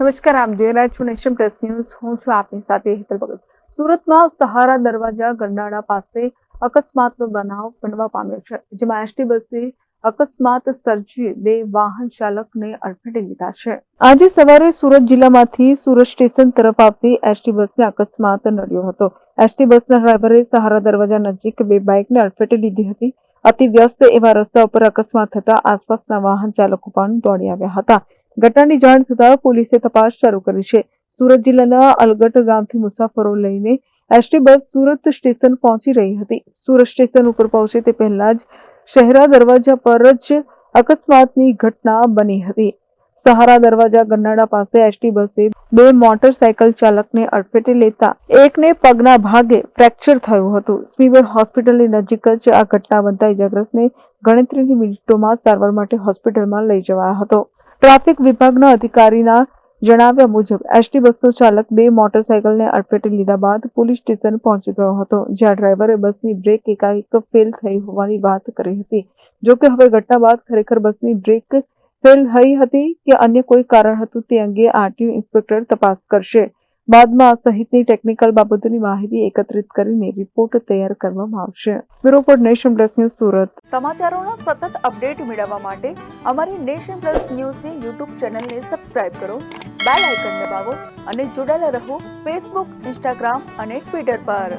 નમસ્કાર, આપ જોઈ રહ્યા છો નેશન પ્લસ ન્યૂઝ. હું છું આપની સાથે હેતલ ભગત. સુરતમાં સહારા દરવાજા ગરનાળા પાસે અકસ્માતનો બનાવ બનવા પામ્યો છે, જેમાં એસટી બસે અકસ્માત સર્જી બે વાહન ચાલકને અડફેટે લીધા છે. આજે સવારે સુરત જિલ્લામાંથી સુરત સ્ટેશન તરફ આવતી એસટી બસને અકસ્માત નડ્યો હતો. એસટી બસના ડ્રાઈવરે સહારા દરવાજા નજીક બે બાઇકને અડફેટે લીધી હતી. અતિ વ્યસ્ત એવા રસ્તા ઉપર અકસ્માત થતા આસપાસના વાહન ચાલકો પણ દોડી આવ્યા હતા. ઘટનાની જાણ થતાં પોલીસે તપાસ શરૂ કરી છે. સુરત જિલ્લાના અલગટ ગામથી મુસાફરો લઈને એસટી બસ સુરત સ્ટેશન પહોંચી રહી હતી. સુરત સ્ટેશન ઉપર પહોંચે તે પહેલા જ શહેરા દરવાજા પર જ અકસ્માતની ઘટના બની હતી. સહારા દરવાજા ગન્નાડા પાસે એસટી બસે બે મોટરસાયકલ ચાલકને અડફેટે લેતા એકને પગના ભાગે ફ્રેક્ચર થયું હતું. સ્મીવર હોસ્પિટલની નજીક જ આ ઘટના બનતા ઇજાગ્રસ્તને ગણતરીની મિનિટોમાં સારવાર માટે હોસ્પિટલમાં લઈ જવાયો હતો. ટ્રાફિક વિભાગના અધિકારીના જણાવ્યા મુજબ, એસટી બસનો ચાલક બે મોટરસાયકલને અડફેટે લીધા બાદ પોલીસ સ્ટેશન પહોંચી ગયો હતો, જ્યાં ડ્રાઈવરે બસની બ્રેક એકાએક ફેલ થઈ હોવાની વાત કરી હતી. જો કે હવે ઘટના બાદ ખરેખર બસની બ્રેક ફેલ થઈ હતી કે અન્ય કોઈ કારણ હતું તે અંગે આરટીયુ ઇન્સ્પેક્ટર તપાસ કરશે. બાદમાં આ સહિતની ટેકનિકલ બાબતોની માહિતી એકત્રિત કરીને રિપોર્ટ તૈયાર કરવામાં આવશે. Bureau report Nation Plus news Surat. સમાચારોના સતત અપડેટ મેળવવા માટે અમારી નેશન પ્લસ ન્યૂઝની યુટ્યુબ ચેનલને સબસ્ક્રાઇબ કરો બેલ આઇકન દબાવો અને જોડાયેલા રહો ફેસબુક ઇન્સ્ટાગ્રામ અને ટ્વિટર પર.